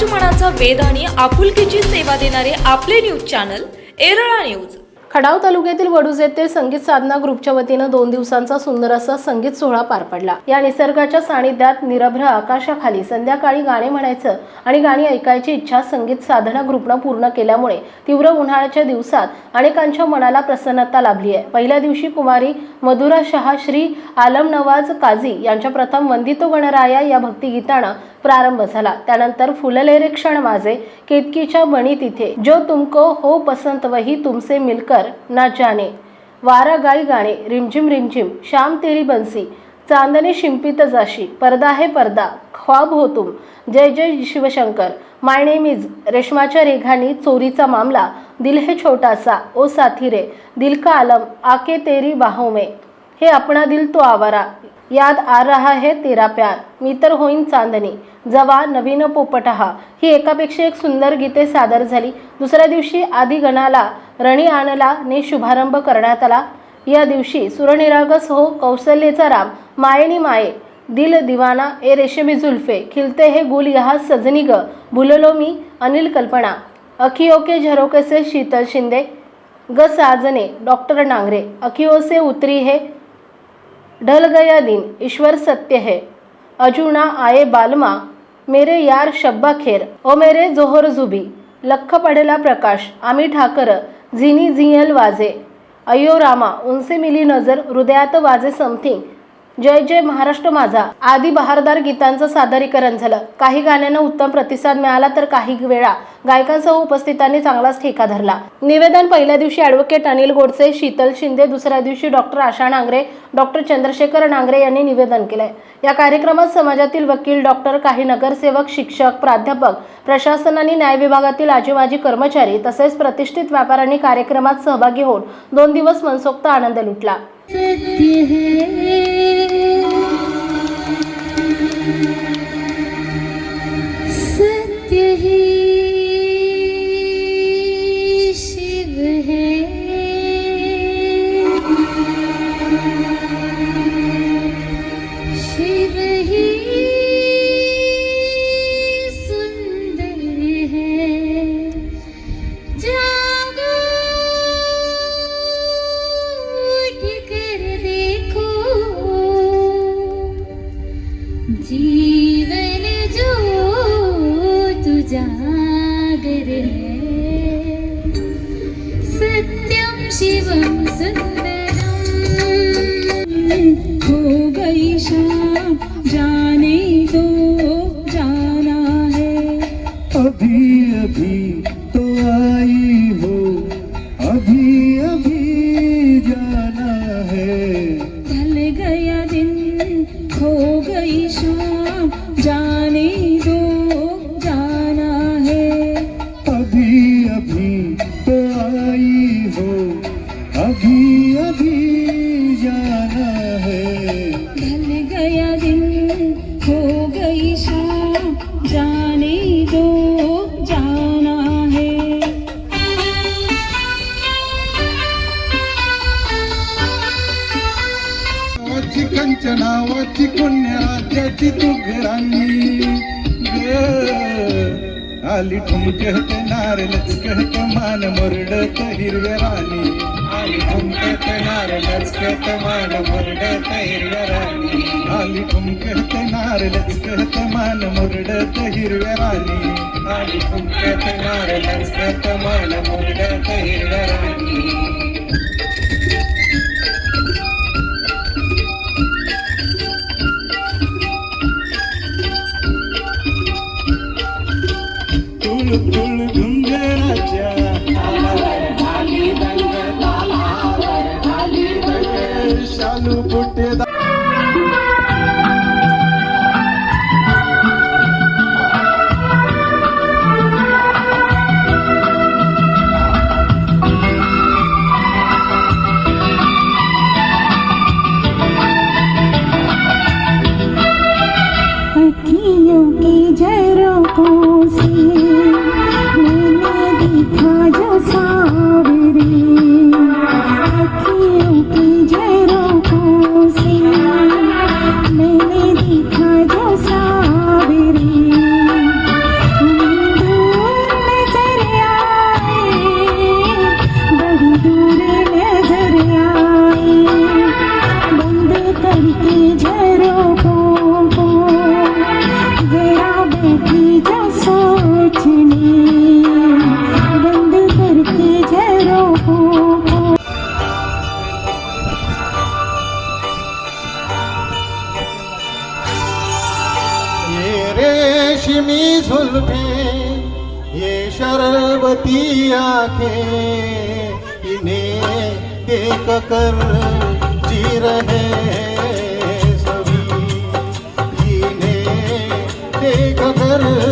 समाज वेद आणि आपुलकीची सेवा देणारे आपले न्यूज चॅनल एरळा न्यूज खडाव तालुक्यातील वडूज येथे संगीत साधना ग्रुपच्या वतीनं दोन दिवसांचा सुंदर असा संगीत सोहळा पार पडला. या निसर्गाच्या सानिध्यात निरभ्र आकाशाखाली संध्याकाळी गाणे म्हणायचं आणि गाणी ऐकायची इच्छा संगीत साधना ग्रुपनं पूर्ण केल्यामुळे तीव्र उन्हाळ्याच्या दिवसात अनेकांच्या मनाला प्रसन्नता लाभली आहे. पहिल्या दिवशी कुमारी मधुरा शहा श्री आलम नवाज काझी यांच्या प्रथम वंदितो गणराया या भक्तिगीतानं प्रारंभ झाला. त्यानंतर फुललेरे क्षण माझे केतकीच्या बणी तिथे. जो तुमको हो पसंत वही तुमसे मिलकर ना जाने. वारा गाई गाणे रिमझिम रिमझिम श्याम तेरी बन्सी चांदणे शिंपित जाशी पर्दा हे पर्दा ख्वाब हो तुम जय जय शिवशंकर माय नेम इज रेशमाच्या रेघानी चोरीचा मामला दिल है छोटासा ओ साथी रे दिल का आलम आके तेरी बाहों में. हे अपना दिल तो आवारा. याद आ रहा है तेरा प्यार. मी तर होईन चांदणी जवा नवीन पोपटहा. ही एकापेक्षा एक सुंदर गीते सादर झाली. दुसऱ्या दिवशी आधी गणाला रणी आणला ने शुभारंभ करण्यात आला. या दिवशी सुरनिरागस हो कौशल्येचा राम. मायेनी माये. दिल दिवाना ए रेशमी जुल्फे. खिलते हे गुल यहा सजनी ग. भुललो मी अनिल कल्पना. अखिओ के झरोके से शीतल शिंदे. ग साजने डॉक्टर नांगरे. अखिओ से उतरी हे ढल गया दिन ईश्वर सत्य है। अजुना आये बालमा मेरे यार शब्बा खेर ओ मेरे जोहर जुबी लख पडेला प्रकाश आम्ही ठाकर झिनी झियल वाजे। अयो रामा उनसे मिली नजर हृदयात वाजे समथिंग। जय जय महाराष्ट्र माझा. आदी बहारदार गीतांचं सादरीकरण झालं. काही गाण्यांना उत्तम प्रतिसाद मिळाला तर काही वेळा गायकांसह उपस्थितांनी चांगलाच ठेका धरला. निवेदन पहिल्या दिवशी ॲडव्होकेट अनिल गोडसे शीतल शिंदे दुसऱ्या दिवशी डॉक्टर आशा नांगरे डॉक्टर चंद्रशेखर नांगरे यांनी निवेदन केलंय. या कार्यक्रमात समाजातील वकील डॉक्टर काही नगरसेवक शिक्षक प्राध्यापक प्रशासन आणि न्याय विभागातील आजीमाजी कर्मचारी तसेच प्रतिष्ठित व्यापाऱ्यांनी कार्यक्रमात सहभागी होऊन दोन दिवस मनसोक्त आनंद लुटला. सत्य है। सत्यम शिवम हो गई शाम जाने दो जाना है अभी अभी तो आई हो अभी अभी जाना है ढल गया दिन हो गई शाम जाने दो जाना है अभी अभी तो आई हो। अभी अभी जाना है। ढल गया दिन हो गई शाम जाने दो जाना है। नावाची कंचनावाची पुण्य राज्याची तू घरांनी। आली ठुमकत नारलच कहत मान मुरडत हिरव्या राणी। आली ठुमकत नार लचकत मान मुरड हिरव्या राणी. आली ठुमकत नार लचकत मान मुरडत हिरव्या राणी. आली ठुमकत नार लचकत मान मुरडत हिरव्या राणी. ಬಾಲು ಪುಟ್ಟಿದ रेशमी झुलफे ये शरबती आंखें. इन्हें देख कर जी रहे सभी. इन्हें देख कर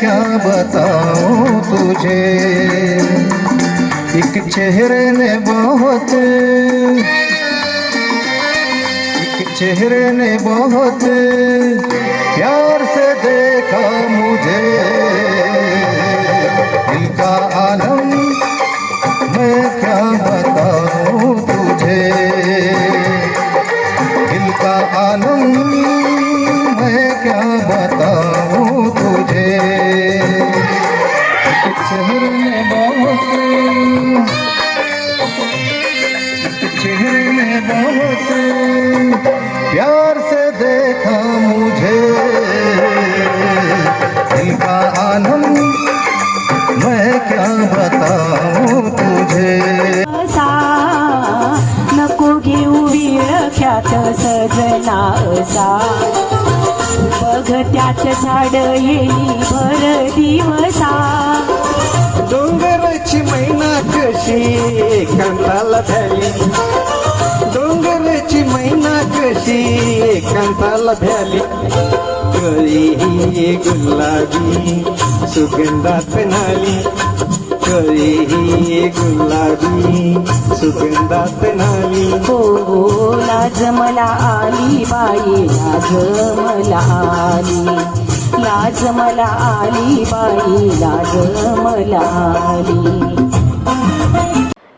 क्या बताऊं तुझे। एक चेहरे ने बहुत एक चेहरे ने बहुत प्यार से देखा मुझे। चेहरे में बहुत प्यार से देखा मुझे। दिल का आलम मैं क्या बताऊं तुझे? नको घेऊ विळख्यात सजना असा बघ त्यात झाड येई भर दिवसा। कशी एकांताला भ्याली डोंगराची मैना कशी कंताला भ्याली. कळी ही गुलाबी सुगंधात नाली कळी ही गुलाबी सुगंधात नाली हो, हो लाज मला आली बाई लाज मला आली. लाज मला आली बाई लाज मला आली.